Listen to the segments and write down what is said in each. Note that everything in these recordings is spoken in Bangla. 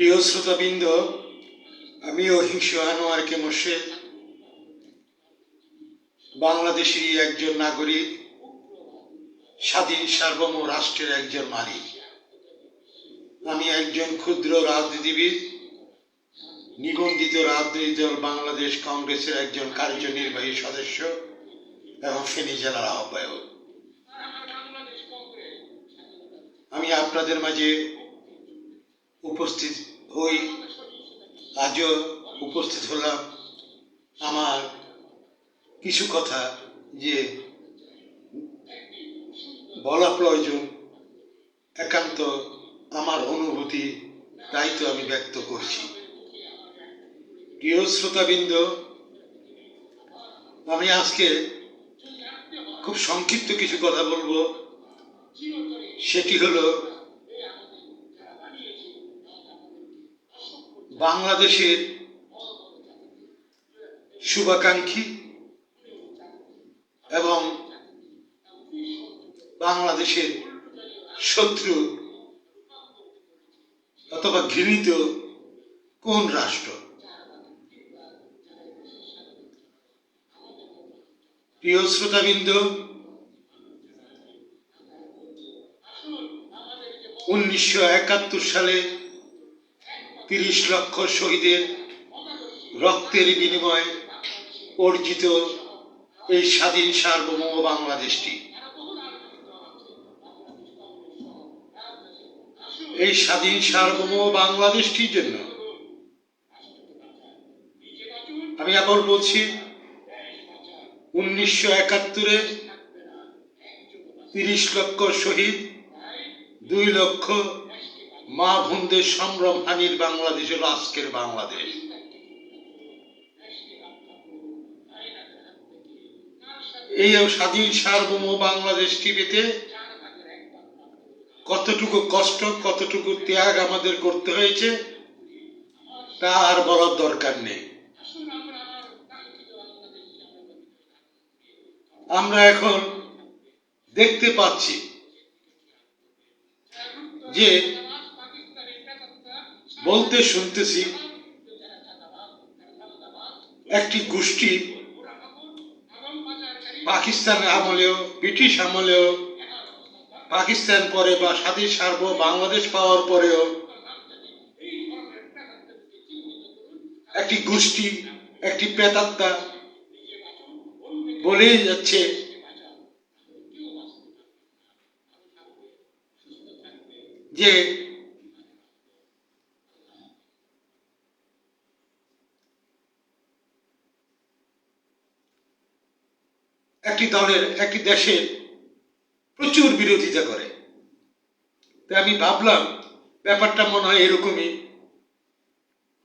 প্রিয় শ্রোতাবৃন্দ আমি অহিংস আনোয়ারকে মোর্শেদ বাংলাদেশেরই একজন নাগরিক, স্বাধীন সার্বভৌম রাষ্ট্রের একজন মালিক। আমি একজন ক্ষুদ্র রাজনীতিবিদ, নিবন্ধিত রাজনৈতিক দল বাংলাদেশ কংগ্রেসের একজন কার্যনির্বাহী সদস্য এবং ফেনী জেলার আহ্বায়ক। আমি আপনাদের মাঝে উপস্থিত হই আজও উপস্থিত হলাম আমার কিছু কথা যে বলা প্রয়োজন, একান্ত আমার অনুভূতি, তাই তো আমি ব্যক্ত করছি। প্রিয় শ্রোতাবৃন্দ, আমি আজকে খুব সংক্ষিপ্ত কিছু কথা বলব। সেটি হলো বাংলাদেশের শুভাকাঙ্ক্ষী এবং বাংলাদেশের শত্রু অথবা ঘৃণিত কোন রাষ্ট্র? প্রিয় শ্রোতাবৃন্দ উনিশশো একাত্তর সালে তিরিশ লক্ষ শহীদের রক্তের বিনিময়ে অর্জিত এই স্বাধীন সার্বভৌম বাংলাদেশটি। এই স্বাধীন সার্বভৌম বাংলাদেশটির জন্য আমি আবার বলছি, উনিশশো একাত্তরে তিরিশ লক্ষ শহীদ, দুই লক্ষ মা বোনদের সম্ভ্রম হানির বাংলাদেশ হলো আজকের বাংলাদেশ। এই স্বাধীন সার্বভৌম বাংলাদেশটি পেতে কতটুকু কষ্ট, কতটুকু ত্যাগ আমাদের করতে হয়েছে, তা আর বলার দরকার নেই। আমরা এখন দেখতে পাচ্ছি যে বলতে শুনতেছি, একটি গোষ্ঠী পাকিস্তান আমলেও, ব্রিটিশ আমলেও, পাকিস্তান পরে বা স্বাধীন সার্ব বাংলাদেশ পাওয়ার পরেও একটি গোষ্ঠী, একটি প্রেতাত্মা বলেই যাচ্ছে, যে একটি দলের একটি দেশের প্রচুর বিরোধিতা করে। তাই আমি ভাবলাম, ব্যাপারটা মনে হয় এরকমই।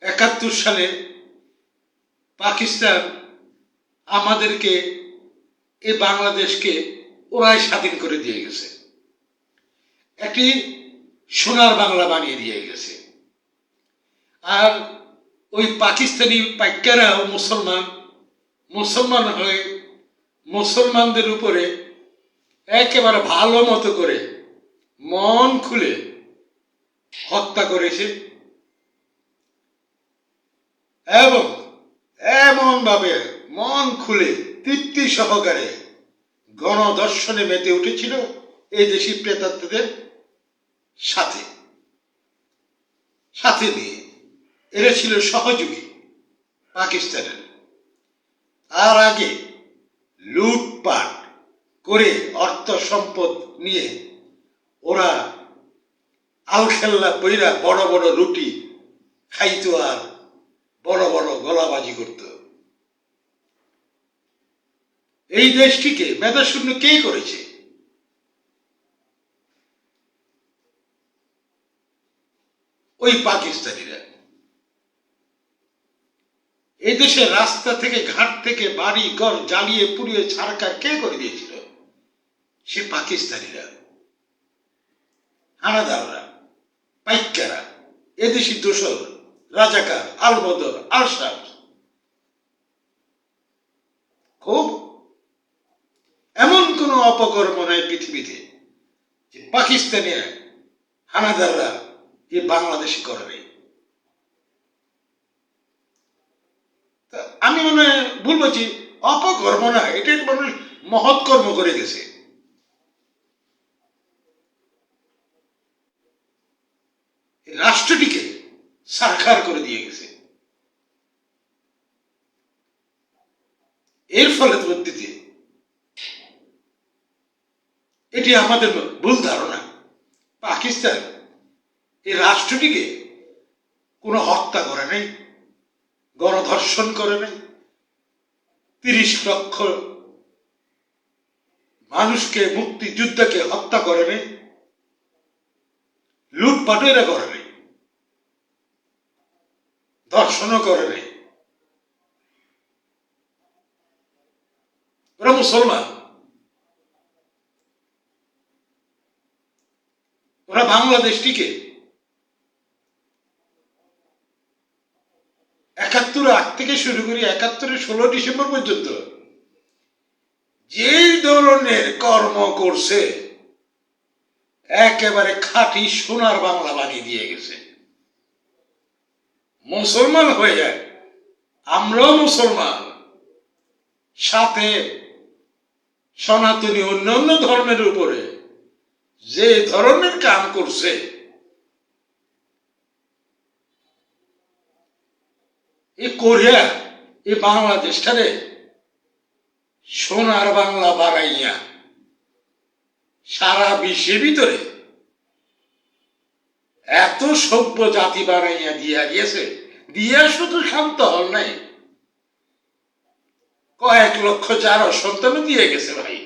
একাত্তর সালে পাকিস্তান আমাদেরকে, এ বাংলাদেশকে ওরাই স্বাধীন করে দিয়ে গেছে। একটি সোনার বাংলা বানিয়ে দিয়ে গেছে। আর ওই পাকিস্তানি পাইকারাও মুসলমান মুসলমান হয়ে মুসলমানদের উপরে একেবারে ভালো মতো করে মন খুলে হত্যা করেছে এবং এমন ভাবে মন খুলে তৃপ্তি সহকারে গণদর্শনে মেতে উঠেছিল এই দেশি প্রেতাত্মদের সাথে। সাথে নিয়ে। এরা ছিল সহযোগী পাকিস্তানের। আর আগে লুটপাট করে অর্থ সম্পদ নিয়ে ওরা আলখেল্লা বইরা বড় বড় রুটি খাইতো আর বড় বড় গলাবাজি করত। এই দেশটিকে মেধাশূন্য কে করেছে? ওই পাকিস্তানিরা। এই দেশের রাস্তা থেকে ঘাট থেকে বাড়ি ঘর জ্বালিয়ে পুড়িয়ে ছাড়কা কে করে দিয়েছিল? সে পাকিস্তানিরা। হানাদাররা পাইকারা এদেশি দোসর, রাজাকার, আলবদর আলসাদ খুব। এমন কোন অপকর্ম নাই পৃথিবীতে যে পাকিস্তানি হানাদাররা যে বাংলাদেশে করবে। আমি মনে ভুল বলছি, অপকর্ম না এটা মানুষ মহৎ কর্ম করে গেছে। রাষ্ট্রটিকে সারখার করে দিয়ে গেছে। এর ফলে পদ্ধতি এটি আমাদের ভুল ধারণা। পাকিস্তান এই রাষ্ট্রটিকে কোনো হত্যা করে নাই। গণধর্ষণ করে নাই তিরিশ লক্ষ মানুষকে মুক্তিযুদ্ধকে হত্যা করে নাই লুটপাটও এরা করে নাই ধর্ষণও করে নাই ওরা মুসলমান। ওরা বাংলাদেশটিকে একাত্তর আগ থেকে শুরু করি একাত্তরের ষোলো ডিসেম্বর পর্যন্ত। যে ধরনের কর্ম করছে, একেবারে খাঁটি সোনার বাংলা বানিয়ে দিয়ে গেছে। মুসলমান হয়ে যায়। আমরাও মুসলমান। সাথে সনাতনী অন্যান্য ধর্মের উপরে যে ধরনের কাম করছে এ কোরিয়া এ বাংলাদেশটারে সোনার বাংলা বাড়াইয়া সারা বিশ্বের ভিতরে এত সভ্য জাতি বানাইয়া দিয়া গিয়েছে, দিয়া শুধু শান্ত হল নাই। কয়েক লক্ষ চার সন্তান দিয়ে গেছে ভাই।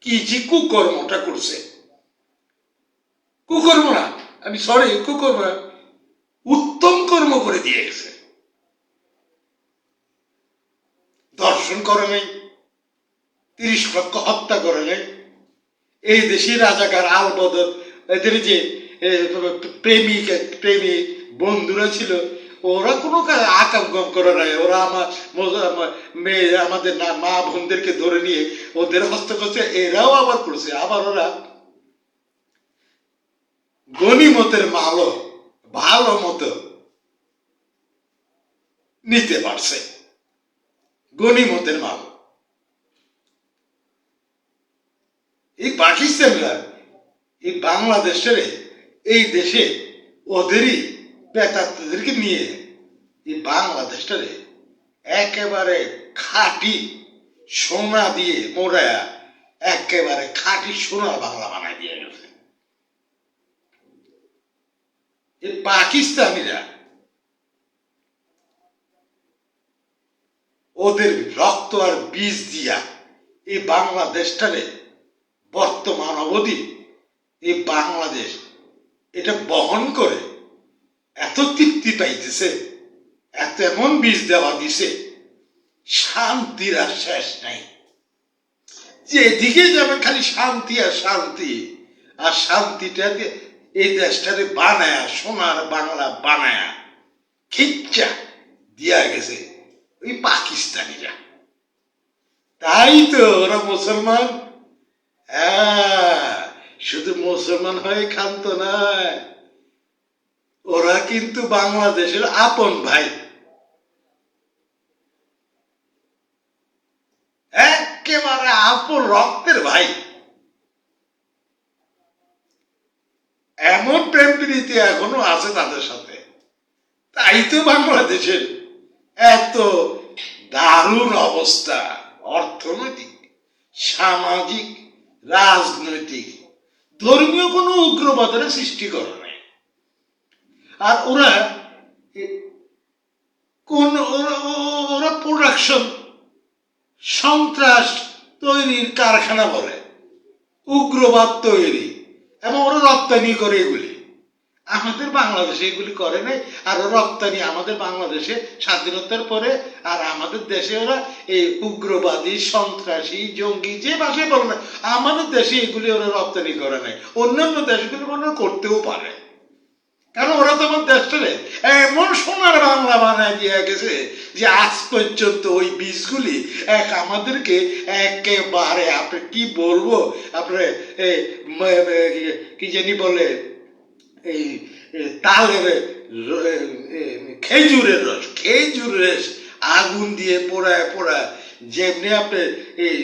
কি যে কুকর্মটা করছে। কুকর্ম না, আমি সরি কুকর্ম উত্তম কর্ম করে দিয়ে গেছে। দর্শন করে নাই, তিরিশ লক্ষ হত্যা করে নেই। এই দেশি রাজাকার আলবদর এদের যে প্রেমিক প্রেমিক বন্ধুরা ছিল, ওরা কোনো আকাম গম করে নাই। ওরা আমার মেয়ে, আমাদের না, মা বোনদেরকে ধরে নিয়ে ওদের হস্ত করছে এরাও আবার করছে। আবার ওরা গনিমতের মালও ভালো মতো নিতে পারছে। গনিমতের মাল। এই পাকিস্তানরা এই বাংলাদেশের, এই দেশে ওদেরই বেতাদেরকে নিয়ে এই বাংলাদেশটারে একেবারে খাঁটি সোনা দিয়ে মোড়া একেবারে খাঁটি সোনার বাংলা বানাই দিয়ে গেছে। এই পাকিস্তানিরা ওদের রক্ত আর বীজ দিয়া এই বাংলাদেশটারে বর্তমান অবধি এই বাংলাদেশ এটা বহন করে এত তৃপ্তি পাইতেছে, এত এমন বীজ দেওয়া দিছে, শান্তির আর শেষ নাই। যেদিকে যাবে খালি শান্তি আর শান্তি, আর শান্তিটা দিয়ে এই দেশটারে বানায়া, সোনার বাংলা বানায়া খিচ্চা দিয়া গেছে। ওই পাকিস্তানিরা। তাই তো ওরা মুসলমান। হ্যাঁ শুধু মুসলমান হয়ে ক্ষান্ত নয়, ওরা কিন্তু বাংলাদেশের আপন ভাই। একেবারে আপন রক্তের ভাই। এমন প্রেম প্রীতি এখনও আছে তাদের সাথে। তাই তো বাংলাদেশের। এত দারুণ অবস্থা, অর্থনৈতিক, সামাজিক, রাজনৈতিক, ধর্মীয় কোনো উগ্রবাদের সৃষ্টি করে নাই। আর ওরা কোন ওরা- প্রোডাকশন সন্ত্রাস তৈরির কারখানা বলে, উগ্রবাদ তৈরি, এবং ওরা রপ্তানি করে এগুলি। আমাদের বাংলাদেশে এগুলি করে নাই, আর রপ্তানি আমাদের বাংলাদেশে স্বাধীনতার পরে, আর আমাদের দেশে ওরা এই উগ্রবাদী, সন্ত্রাসী, জঙ্গি, যে ভাষায় বলে না, আমাদের দেশে এগুলি ওরা রপ্তানি করে নাই। অন্যান্য দেশগুলি মনে করতেও পারে। কারণ ওরা তো আমার দেশটারে এমন সোনার বাংলা বানায় দিয়ে গেছে যে আজ পর্যন্ত ওই বীজগুলি এক আমাদেরকে একেবারে আপনি কি বলব, আপনার কি জানি বলে এই তালের খেজুরের রস খেজুরের রস আগুন দিয়ে পোড়ায় পোড়ায়। যেমনি আপনি এই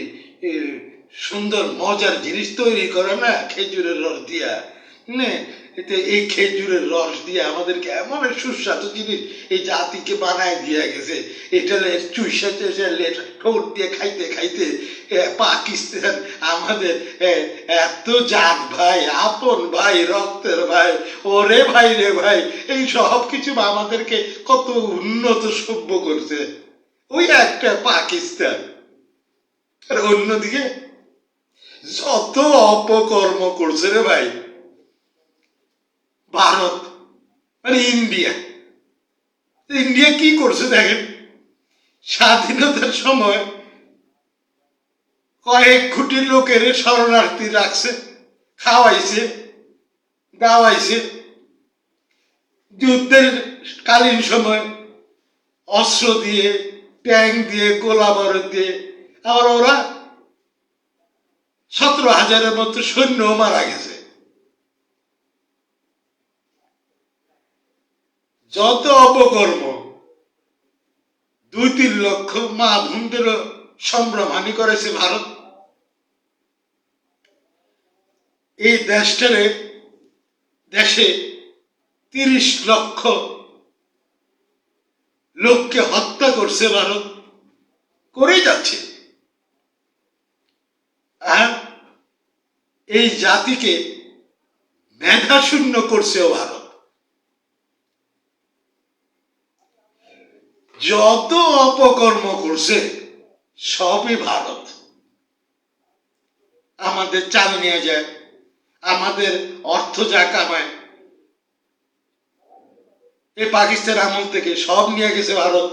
সুন্দর, মজার জিনিস তৈরি করে না, খেজুরের রস দিয়া এতে এই খেজুরের রস দিয়ে আমাদেরকে এমন সুস্বাদু জিনিস এই জাতিকে বানায় দিয়া গেছে। এটা চুইসা চুইসা ঠোঁট দিয়ে খাইতে খাইতে পাকিস্তান আমাদের এত জাত ভাই, আপন ভাই, রক্তের ভাই, ওরে ভাই রে ভাই, এই সব কিছু আমাদেরকে কত উন্নত সভ্য করছে। ওই একটা পাকিস্তান। আর অন্যদিকে যত অপকর্ম করছে রে ভাই ভারত মানে ইন্ডিয়া। ইন্ডিয়া কি করছে দেখেন? স্বাধীনতার সময় কয়েক কোটি লোকের শরণার্থী রাখছে, খাওয়াইছে, দাওয়াইছে। যুদ্ধের কালীন সময় অস্ত্র দিয়ে, ট্যাঙ্ক দিয়ে, গোলা বারুদ দিয়ে, আবার ওরা সতেরো হাজারের মতো সৈন্য মারা গেছে। যত অপকর্ম দুই তিন লক্ষ মা বোনদেরও সম্ভ্রমহানি করেছে ভারত। এই দেশটারে দেশে তিরিশ লক্ষ লোককে হত্যা করছে ভারত, করেই যাচ্ছে। আর এই জাতিকে মেধাশূন্য করছেও ভারত। যত অপকর্ম করছে, সবই ভারত। আমাদের চাল নিয়ে যায়, আমাদের অর্থ যা কামায়। এই পাকিস্তান আমল থেকে সব নিয়ে গেছে ভারত।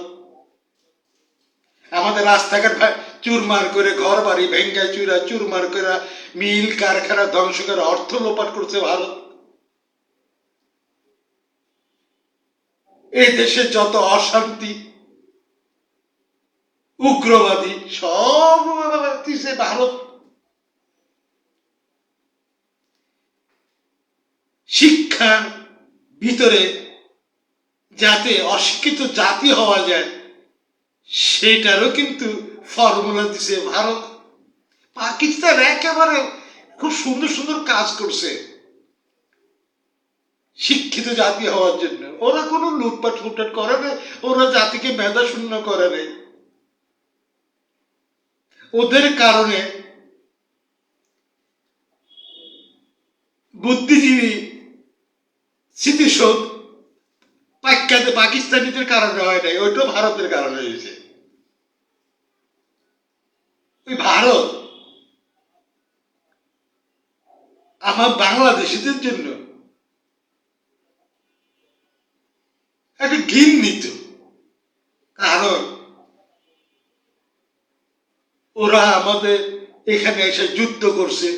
আমাদের রাস্তাঘাট চুরমার করে ঘর বাড়ি ভেঙ্গা চুরা, চুরমার করে, মিল কারখানা ধ্বংস করে, অর্থ লোপাট করছে ভারত। এই দেশে যত অশান্তি উগ্রবাদী। সব দিছে ভারত। শিক্ষার ভিতরে যাতে অশিক্ষিত জাতি হওয়া যায়, সেটারও কিন্তু ফর্মুলা দিছে ভারত। পাকিস্তান একেবারে খুব সুন্দর সুন্দর কাজ করছে শিক্ষিত জাতি হওয়ার জন্য। ওরা কোনো লুটপাট ফুটপাট করে না, ওরা জাতিকে মেধা শূন্য করে নেই ওদের কারণে বুদ্ধিজীবী স্মৃতিশোধ পাক্কাতে পাকিস্তানিদের কারণে হয় নাই, ওইটা ভারতের কারণে হয়েছে। ওই ভারত আমার বাংলাদেশিদের জন্য একটা ঘৃণিত কারণ ওরা আমাদের এখানে এসে যুদ্ধ করছে।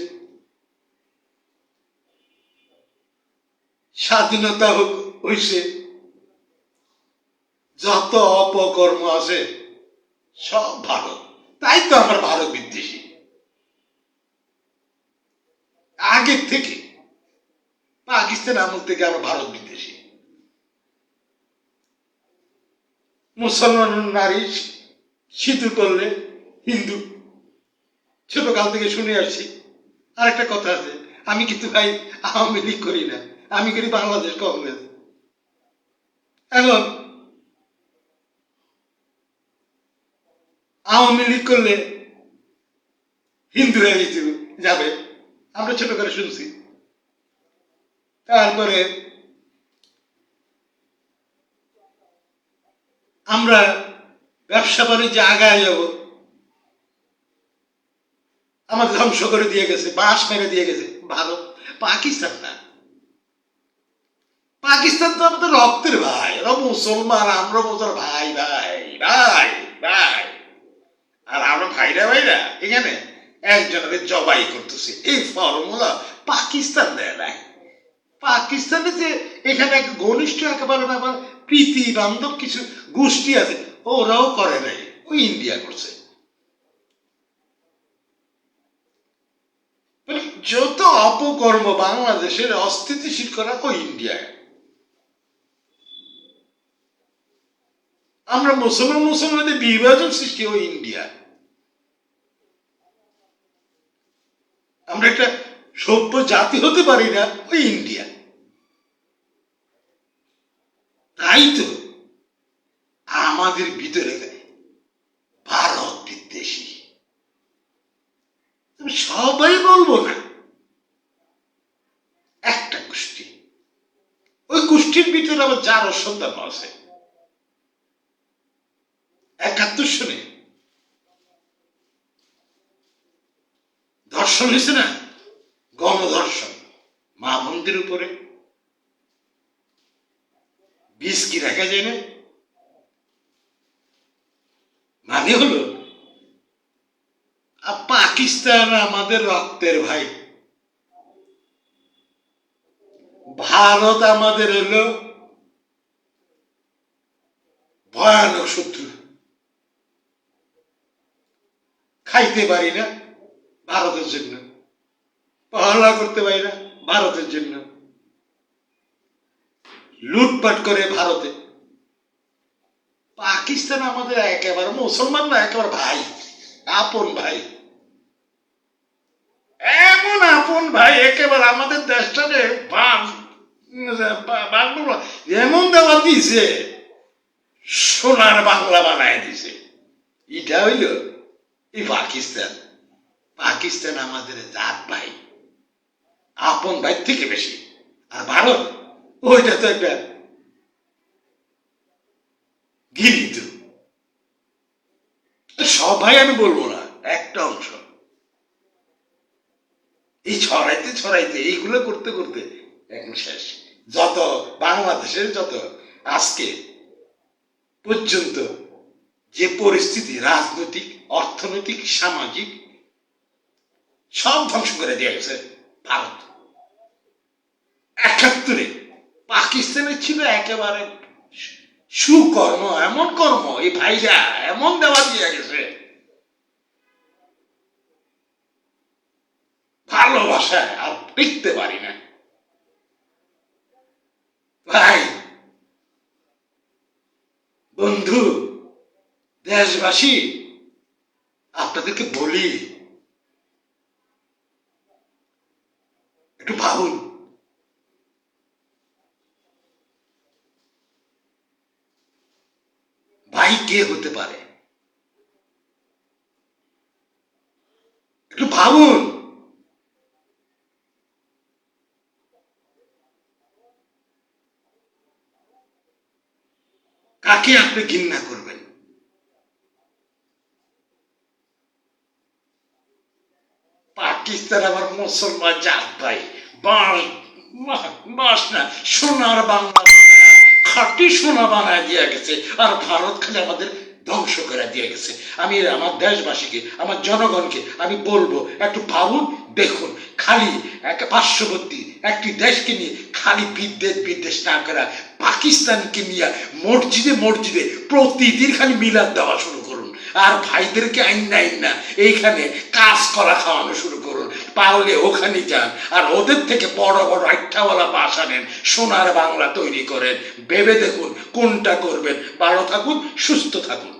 স্বাধীনতা হইছে। যত অপকর্ম আছে, সব ভারত। তাই তো আমার ভারত বিদ্বেষী। আগের থেকে পাকিস্তান আমল থেকে আমার ভারত বিদ্বেষী। মুসলমান নারী সিঁদুর করলে হিন্দু ছোট কাল থেকে শুনে আসছি। আর একটা কথা আছে, আমি কিন্তু ভাই আওয়ামী লীগ করি না, আমি করি বাংলাদেশ কংগ্রেস। এখন, আওয়ামী লীগ করলে হিন্দু হয়ে যাবে, আমরা ছোট করে শুনছি। তারপরে, আমরা ব্যবসা বাণিজ্যে আগায় যাব আমাদের ধ্বংস করে দিয়ে গেছে বাঁশ মেরে দিয়ে গেছে, ভারত, পাকিস্তান না। পাকিস্তান তো আমাদের রক্তের ভাই, ওরা মুসলমান, আমরা মুসল ভাই ভাই ভাই ভাই। আর আমরা ভাইরা ভাইরা, এখানে একজনের জবাই করতেছে। এই ফর্মুলা পাকিস্তান দেয় নাই। পাকিস্তানে যে এখানে এক ঘনিষ্ঠ একেবারে ব্যাপার প্রীতি বান্ধব কিছু গোষ্ঠী আছে, ওরাও করে নাই ওই ইন্ডিয়া করছে মানে অপকর্ম বাংলাদেশের অস্থিতিশীল করা ওই ইন্ডিয়ায়? আমরা মুসলমান, মুসলমানদের বিভাজন সৃষ্টি ওই ইন্ডিয়া আমরা একটা সভ্য জাতি হতে পারি না, ওই ইন্ডিয়া তাই তো আমাদের ভিতরে ভারত বিদ্বেষী সবাই বলব না একটা গোষ্ঠী ওই ভিতরে আবার যার সন্তান আছে। একাত্তর সনে। ধর্ষণ হয়েছে না? গণধর্ষণ মা বোনদের উপরে। বিষ কি রাখা যায় না? মানে হলো পাকিস্তান আমাদের রক্তের ভাই। ভারত আমাদের হলো ভয়ানক শত্রু। খাইতে পারি না, ভারতের জন্য। পড়াশোনা করতে পারি না, ভারতের জন্য। লুটপাট করে ভারতে। পাকিস্তান আমাদের একেবারে মুসলমান না, একেবারে ভাই। আপন ভাই। এমন আপন ভাই, একেবারে আমাদের বা- বাংলা এমন দেওয়া দিয়েছে সোনার বাংলা বানায় দিছে। এটা হইল এই পাকিস্তান। পাকিস্তান আমাদের জাত ভাই। আপন ভাই থেকে বেশি। আর ভারত, ওইটা তো একটা গিরিত। সবাই আমি বলব না, একটা অংশ। এই ছড়াইতে ছড়াইতে, এইগুলো করতে করতে এখন শেষ। যত বাংলাদেশের যত আজকে পর্যন্ত যে পরিস্থিতি, রাজনৈতিক, অর্থনৈতিক, সামাজিক, সব ধ্বংস করে দিয়ে গেছে ভারত। একাত্তরে পাকিস্তানে ছিল একেবারে সুকর্ম, এমন কর্ম, এই ভাইরা এমন দেওয়া দিয়ে গেছে। ভালোবাসায় আর টিকতে পারি না। ভাই বন্ধু দেশবাসী আপনাদেরকে বলি একটু ভাবুন। ভাই কে হতে পারে? একটু ভাবুন। কাকে আপনি ঘৃণা করবেন। পাকিস্তান আবার মুসলমান জাত ভাই। বাঁশ না, সোনার বাংলা খাঁটি সোনা বানায় দিয়ে গেছে। আর ভারত খালি আমাদের ধ্বংস করে দিয়ে গেছে। আমি আমার দেশবাসীকে, আমার জনগণকে আমি বলব, একটু ভাবুন, দেখুন। খালি এক পার্শ্ববর্তী একটি দেশকে নিয়ে খালি বিদ্বেষ বিদ্বেষ না করা। পাকিস্তানকে নিয়ে মসজিদে মসজিদে প্রতিদিন খালি মিলাদ দেওয়া শুরু করুন। আর ভাইদেরকে আইন নাই না, এইখানে কাজ করা খাওয়ানো শুরু করুন। পারলে ওখানে যান। আর ওদের থেকে বড় বড় আইঠাওয়ালা বাস আনেন সোনার বাংলা তৈরি করেন। ভেবে দেখুন কোনটা করবেন। ভালো থাকুন, সুস্থ থাকুন।